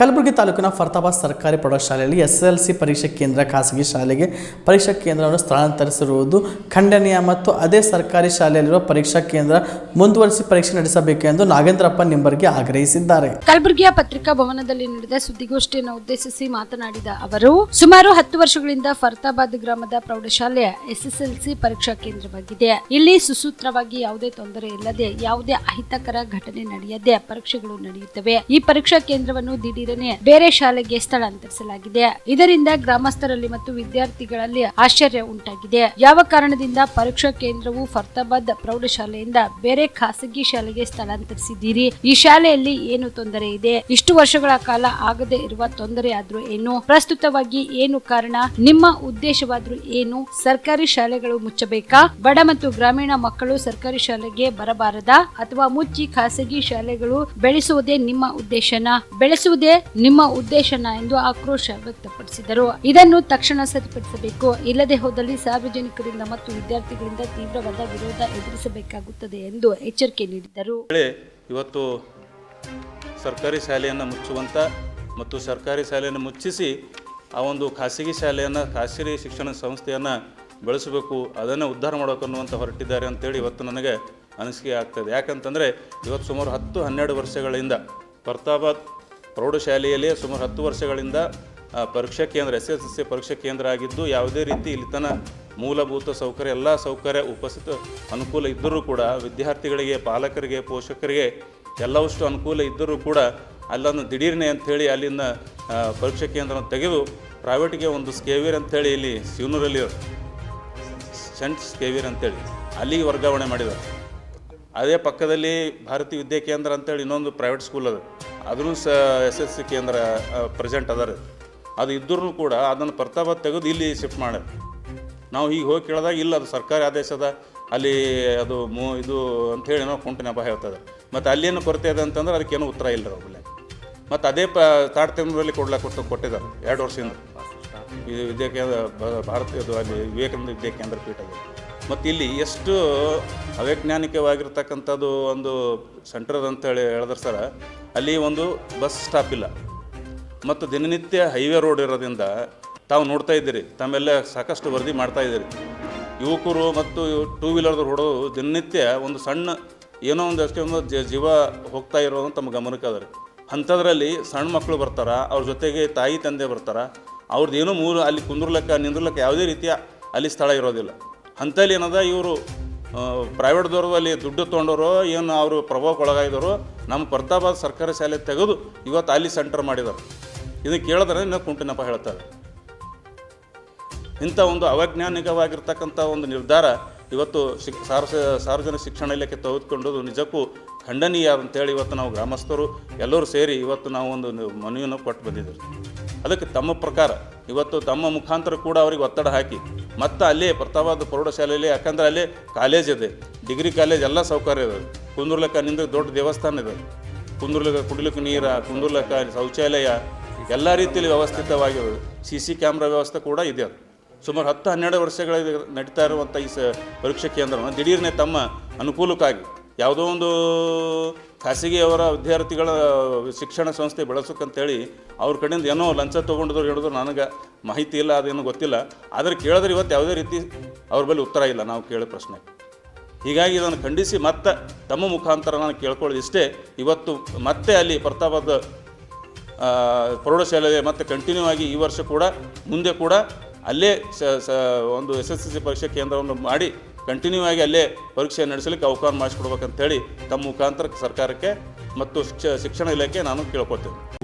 ಕಲಬುರಗಿ ತಾಲೂಕಿನ ಫರ್ತಾಬಾದ್ ಸರ್ಕಾರಿ ಪ್ರೌಢಶಾಲೆಯಲ್ಲಿ ಎಸ್ಎಸ್ಎಲ್ಸಿ ಪರೀಕ್ಷಾ ಕೇಂದ್ರ, ಖಾಸಗಿ ಶಾಲೆಗೆ ಪರೀಕ್ಷಾ ಕೇಂದ್ರವನ್ನು ಸ್ಥಳಾಂತರಿಸಿರುವುದು ಖಂಡನೀಯ ಮತ್ತು ಅದೇ ಸರ್ಕಾರಿ ಶಾಲೆಯಲ್ಲಿರುವ ಪರೀಕ್ಷಾ ಕೇಂದ್ರ ಮುಂದುವರಿಸಿ ಪರೀಕ್ಷೆ ನಡೆಸಬೇಕೆಂದು ನಾಗೇಂದ್ರಪ್ಪ ನಿಂಬರ್ಗೆ ಆಗ್ರಹಿಸಿದ್ದಾರೆ. ಕಲಬುರಗಿಯ ಪತ್ರಿಕಾ ಭವನದಲ್ಲಿ ನಡೆದ ಸುದ್ದಿಗೋಷ್ಠಿಯನ್ನು ಉದ್ದೇಶಿಸಿ ಮಾತನಾಡಿದ ಅವರು, ಸುಮಾರು ಹತ್ತು ವರ್ಷಗಳಿಂದ ಫರ್ತಾಬಾದ್ ಗ್ರಾಮದ ಪ್ರೌಢಶಾಲೆಯ ಎಸ್ಎಸ್ಎಲ್ಸಿ ಪರೀಕ್ಷಾ ಕೇಂದ್ರವಾಗಿದೆ. ಇಲ್ಲಿ ಸುಸೂತ್ರವಾಗಿ ಯಾವುದೇ ತೊಂದರೆ ಇಲ್ಲದೆ ಯಾವುದೇ ಅಹಿತಕರ ಘಟನೆ ನಡೆಯದೆ ಪರೀಕ್ಷೆಗಳು ನಡೆಯುತ್ತವೆ. ಈ ಪರೀಕ್ಷಾ ಕೇಂದ್ರವನ್ನು ದಿಢೀರನೆ ಬೇರೆ ಶಾಲೆಗೆ ಸ್ಥಳಾಂತರಿಸಲಾಗಿದೆ. ಇದರಿಂದ ಗ್ರಾಮಸ್ಥರಲ್ಲಿ ಮತ್ತು ವಿದ್ಯಾರ್ಥಿಗಳಲ್ಲಿ ಆಶ್ಚರ್ಯ ಉಂಟಾಗಿದೆ. ಯಾವ ಕಾರಣದಿಂದ ಪರೀಕ್ಷಾ ಕೇಂದ್ರವು ಫರ್ತಾಬಾದ್ ಪ್ರೌಢಶಾಲೆಯಿಂದ ಬೇರೆ ಖಾಸಗಿ ಶಾಲೆಗೆ ಸ್ಥಳಾಂತರಿಸಿದ್ದೀರಿ? ಈ ಶಾಲೆಯಲ್ಲಿ ಏನು ತೊಂದರೆ ಇದೆ? ಇಷ್ಟು ವರ್ಷಗಳ ಕಾಲ ಆಗದೆ ಇರುವ ತೊಂದರೆ ಆದ್ರೂ ಏನು? ಪ್ರಸ್ತುತವಾಗಿ ಏನು ಕಾರಣ? ನಿಮ್ಮ ಉದ್ದೇಶವಾದ್ರೂ ಏನು? ಸರ್ಕಾರಿ ಶಾಲೆಗಳು ಮುಚ್ಚಬೇಕಾ? ಬಡ ಮತ್ತು ಗ್ರಾಮೀಣ ಮಕ್ಕಳು ಸರ್ಕಾರಿ ಶಾಲೆಗೆ ಬರಬಾರದ? ಅಥವಾ ಮುಚ್ಚಿ ಖಾಸಗಿ ಶಾಲೆಗಳು ಬೆಳೆಸುವುದೇ ನಿಮ್ಮ ಉದ್ದೇಶನ? ಬೆಳೆಸುವುದೇ ನಿಮ್ಮ ಉದ್ದೇಶನ ಎಂದು ಆಕ್ರೋಶ ವ್ಯಕ್ತಪಡಿಸಿದರು. ಇದನ್ನು ತಕ್ಷಣ ಸರಿಪಡಿಸಬೇಕು. ಇಲ್ಲದೆ ಹೋದಲ್ಲಿ ಸಾರ್ವಜನಿಕರಿಂದ ಮತ್ತು ವಿದ್ಯಾರ್ಥಿಗಳಿಂದ ತೀವ್ರವಾದ ವಿರೋಧ ಎದುರಿಸಬೇಕಾಗುತ್ತದೆ ಎಂದು ಎಚ್ಚರಿಕೆ ನೀಡಿದರು. ಇವತ್ತು ಸರ್ಕಾರಿ ಶಾಲೆಯನ್ನು ಮುಚ್ಚುವಂಥ ಮತ್ತು ಸರ್ಕಾರಿ ಶಾಲೆಯನ್ನು ಮುಚ್ಚಿಸಿ ಆ ಒಂದು ಖಾಸಗಿ ಶಾಲೆಯನ್ನು, ಖಾಸಗಿ ಶಿಕ್ಷಣ ಸಂಸ್ಥೆಯನ್ನು ಬೆಳೆಸಬೇಕು, ಅದನ್ನು ಉದ್ಧಾರ ಮಾಡಬೇಕು ಅನ್ನುವಂಥ ಹೊರಟಿದ್ದಾರೆ ಅಂತೇಳಿ ಇವತ್ತು ನನಗೆ ಅನಿಸಿಕೆ ಆಗ್ತದೆ. ಯಾಕಂತಂದರೆ, ಇವತ್ತು ಸುಮಾರು ಹತ್ತು ಹನ್ನೆರಡು ವರ್ಷಗಳಿಂದ ಫರ್ತಾಬಾದ್ ಪ್ರೌಢಶಾಲೆಯಲ್ಲಿ ಸುಮಾರು ಹತ್ತು ವರ್ಷಗಳಿಂದ ಪರೀಕ್ಷಾ ಕೇಂದ್ರ, ಎಸ್ ಎಸ್ ಎಸ್ ಸಿ ಪರೀಕ್ಷಾ ಕೇಂದ್ರ ಆಗಿದ್ದು, ಯಾವುದೇ ರೀತಿ ಇಲ್ಲಿ ತನ್ನ ಮೂಲಭೂತ ಸೌಕರ್ಯ, ಎಲ್ಲ ಸೌಕರ್ಯ ಉಪಸ್ಥಿತ ಅನುಕೂಲ ಇದ್ದರೂ ಕೂಡ, ವಿದ್ಯಾರ್ಥಿಗಳಿಗೆ, ಪಾಲಕರಿಗೆ, ಪೋಷಕರಿಗೆ ಎಲ್ಲವಷ್ಟು ಅನುಕೂಲ ಇದ್ದರೂ ಕೂಡ, ಅಲ್ಲೊಂದು ದಿಢೀರ್ನೆ ಅಂಥೇಳಿ ಅಲ್ಲಿನ ಪರೀಕ್ಷಾ ಕೇಂದ್ರವನ್ನು ತೆಗೆದು ಪ್ರೈವೇಟ್ಗೆ ಒಂದು ಸ್ಕೇವಿಯರ್ ಅಂಥೇಳಿ ಇಲ್ಲಿ ಶಿವನೂರಲ್ಲಿ ಸೆಂಟ್ ಸ್ಕೇವಿಯರ್ ಅಂತೇಳಿ ಅಲ್ಲಿಗೆ ವರ್ಗಾವಣೆ ಮಾಡಿದ್ದಾರೆ. ಅದೇ ಪಕ್ಕದಲ್ಲಿ ಭಾರತೀಯ ವಿದ್ಯಾ ಕೇಂದ್ರ ಅಂತೇಳಿ ಇನ್ನೊಂದು ಪ್ರೈವೇಟ್ ಸ್ಕೂಲ್ ಅದು. ಅದನ್ನು ಸ ಎಸ್ ಎಸ್ ಸಿ ಕೇಂದ್ರ ಪ್ರೆಸೆಂಟ್ ಅದ ರೀ. ಅದು ಇದ್ದರೂ ಕೂಡ ಅದನ್ನು ಪ್ರತಾಪ ತೆಗೆದು ಇಲ್ಲಿ ಶಿಫ್ಟ್ ಮಾಡ್ಯಾರ. ನಾವು ಈಗ ಹೋಗಿ ಕೇಳಿದಾಗ ಇಲ್ಲ ಅದು ಸರ್ಕಾರಿ ಆದೇಶ ಅದ. ಅಲ್ಲಿ ಅದು ಮೂ ಇದು ಅಂಥೇಳಿ ನಾವು ಕುಂಟು ನೆಪ ಹೇಳ್ತದೆ. ಮತ್ತು ಅಲ್ಲೇನು ಕೊರತೆ ಇದೆ ಅಂತಂದ್ರೆ ಅದಕ್ಕೇನು ಉತ್ತರ ಇಲ್ಲ ರೀ ಒಬ್ಬಳೆ ಮತ್ತು ಅದೇ ಪ ತಾರತಮ್ಯದಲ್ಲಿ ಕೊಡ್ಲಾಕ ಕೊಟ್ಟು ಕೊಟ್ಟಿದ್ದಾರೆ ಎರಡು ವರ್ಷದಿಂದ. ಇದು ವಿದ್ಯಾಕೇಂದ್ರ ಕೇಂದ್ರ ಭಾರತ ಇದು ಅಲ್ಲಿ ವಿವೇಕಾನಂದ ವಿದ್ಯಾಕೇಂದ್ರ ಪೀಠ ಅದು. ಮತ್ತು ಇಲ್ಲಿ ಎಷ್ಟು ಅವೈಜ್ಞಾನಿಕವಾಗಿರ್ತಕ್ಕಂಥದ್ದು ಒಂದು ಸೆಂಟರ್ ಅಂತ ಅಂತೇಳಿ ಹೇಳಿದ್ರೆ ಸರ, ಅಲ್ಲಿ ಒಂದು ಬಸ್ ಸ್ಟಾಪ್ ಇಲ್ಲ. ಮತ್ತು ದಿನನಿತ್ಯ ಹೈವೇ ರೋಡ್ ಇರೋದ್ರಿಂದ ತಾವು ನೋಡ್ತಾ ಇದ್ದೀರಿ, ತಮ್ಮೆಲ್ಲ ಸಾಕಷ್ಟು ವರದಿ ಮಾಡ್ತಾ ಇದ್ದೀರಿ. ಯುವಕರು ಮತ್ತು ಟೂ ವೀಲರ್ದು ಹೊಡೋದು ದಿನನಿತ್ಯ ಒಂದು ಸಣ್ಣ ಏನೋ ಒಂದು ಅಷ್ಟೇ ಒಂದು ಜೀವ ಹೋಗ್ತಾ ಇರೋದು ತಮ್ಮ ಗಮನಕ್ಕೆ ಅದ ರೀ ಅಂಥದ್ರಲ್ಲಿ ಸಣ್ಣ ಮಕ್ಕಳು ಬರ್ತಾರೆ, ಅವ್ರ ಜೊತೆಗೆ ತಾಯಿ ತಂದೆ ಬರ್ತಾರೆ ಅವ್ರದ್ದು ಏನೋ ಮೂರು ಅಲ್ಲಿ ಕುಂದ್ರಲಕ್ಕ ನಿಂದ್ರಲಕ್ಕ ಯಾವುದೇ ರೀತಿಯ ಅಲ್ಲಿ ಸ್ಥಳ ಇರೋದಿಲ್ಲ. ಅಂಥಲ್ಲಿ ಏನದ, ಇವರು ಪ್ರೈವೇಟ್ದವ್ರು ಅಲ್ಲಿ ದುಡ್ಡು ತೊಗೊಂಡವರು ಏನು ಅವರು ಪ್ರಭಾವಕ್ಕೆ ಒಳಗಾಗಿದವರು ನಮ್ಮ ಪ್ರತಾಪಾದ ಸರ್ಕಾರಿ ಶಾಲೆ ತೆಗೆದು ಇವತ್ತು ಅಲ್ಲಿ ಸೆಂಟರ್ ಮಾಡಿದರು. ಇದನ್ನು ಕೇಳಿದ್ರೆ ಇನ್ನೂ ಕುಂಟಿನಪ್ಪ ಹೇಳ್ತಾರೆ. ಇಂಥ ಒಂದು ಅವೈಜ್ಞಾನಿಕವಾಗಿರ್ತಕ್ಕಂಥ ಒಂದು ನಿರ್ಧಾರ ಇವತ್ತು ಶಿಕ್ ಸಾರ್ವ ಸಾರ್ವಜನಿಕ ಶಿಕ್ಷಣ ಇಲಾಖೆ ತೆಗೆದುಕೊಂಡದು ನಿಜಕ್ಕೂ ಖಂಡನೀಯ ಅಂತೇಳಿ ಇವತ್ತು ನಾವು ಗ್ರಾಮಸ್ಥರು ಎಲ್ಲರೂ ಸೇರಿ ಇವತ್ತು ನಾವು ಒಂದು ಮನವಿಯನ್ನು ಕೊಟ್ಟು ಬಂದಿದ್ದೇವೆ. ಅದಕ್ಕೆ ತಮ್ಮ ಪ್ರಕಾರ, ಇವತ್ತು ತಮ್ಮ ಮುಖಾಂತರ ಕೂಡ ಅವರಿಗೆ ಒತ್ತಡ ಹಾಕಿ, ಮತ್ತು ಅಲ್ಲೇ ಪ್ರತಾಪಾದ ಪ್ರೌಢಶಾಲೆಯಲ್ಲಿ, ಯಾಕಂದರೆ ಅಲ್ಲೇ ಕಾಲೇಜ್ ಇದೆ ಡಿಗ್ರಿ ಕಾಲೇಜ್ ಎಲ್ಲ ಸೌಕರ್ಯ ಇದೆ. ಕುಂದೂರ್ಲಕ್ಕ ನಿಂದ ದೊಡ್ಡ ದೇವಸ್ಥಾನ ಇದೆ. ಕುಂದೂರ್ಲಕ್ಕ ಕುಡಿಲಿಕ್ಕೆ ನೀರ, ಕುಂದೂರ್ಲಕ್ಕ ಶೌಚಾಲಯ, ಎಲ್ಲ ರೀತಿಯಲ್ಲಿ ವ್ಯವಸ್ಥಿತವಾಗಿರೋದು ಸಿ ಸಿ ಕ್ಯಾಮ್ರಾ ವ್ಯವಸ್ಥೆ ಕೂಡ ಇದೆ ಸುಮಾರು ಹತ್ತು, ಹನ್ನೆರಡು ವರ್ಷಗಳ ನಡೀತಾ ಇರುವಂಥ ಈ ಸ ಪರೀಕ್ಷಾ ಕೇಂದ್ರವನ್ನು ದಿಢೀರ್ನೇ ತಮ್ಮ ಅನುಕೂಲಕ್ಕಾಗಿ, ಯಾವುದೋ ಒಂದು ಖಾಸಗಿಯವರ ವಿದ್ಯಾರ್ಥಿಗಳ ಶಿಕ್ಷಣ ಸಂಸ್ಥೆ ಬೆಳೆಸೋಕ್ಕಂತೇಳಿ ಅವ್ರ ಕಡೆಯಿಂದ ಏನೋ ಲಂಚ ತೊಗೊಂಡಿದ್ರು ಹೇಳಿದ್ರು, ನನಗೆ ಮಾಹಿತಿ ಇಲ್ಲ, ಅದೇನು ಗೊತ್ತಿಲ್ಲ. ಆದರೆ ಕೇಳಿದ್ರೆ ಇವತ್ತು ಯಾವುದೇ ರೀತಿ ಅವ್ರ ಬಳಿ ಉತ್ತರ ಇಲ್ಲ ನಾವು ಕೇಳೋ ಪ್ರಶ್ನೆ. ಹೀಗಾಗಿ ಇದನ್ನು ಖಂಡಿಸಿ ಮತ್ತೆ ತಮ್ಮ ಮುಖಾಂತರ ನಾನು ಕೇಳ್ಕೊಳ್ಳೋದು ಇಷ್ಟೇ. ಇವತ್ತು ಮತ್ತೆ ಅಲ್ಲಿ ಪ್ರತಾಪದ ಪ್ರೌಢಶಾಲೆ ಮತ್ತು ಕಂಟಿನ್ಯೂ ಆಗಿ ಈ ವರ್ಷ ಕೂಡ, ಮುಂದೆ ಕೂಡ ಅಲ್ಲೇ ಸ ಒಂದು ಎಸ್ ಎಸ್ ಎಲ್ ಸಿ ಪರೀಕ್ಷಾ ಕೇಂದ್ರವನ್ನು ಮಾಡಿ ಕಂಟಿನ್ಯೂ ಆಗಿ ಅಲ್ಲೇ ಪರೀಕ್ಷೆ ನಡೆಸಲಿಕ್ಕೆ ಅವಕಾಶ ಮಾಡಿಸ್ಕೊಡ್ಬೇಕಂತೇಳಿ ತಮ್ಮ ಮುಖಾಂತರ ಸರ್ಕಾರಕ್ಕೆ ಮತ್ತು ಶಿಕ್ಷ, ಶಿಕ್ಷಣ ಇಲಾಖೆ ನಾನು ಕೇಳ್ಕೊತೇನೆ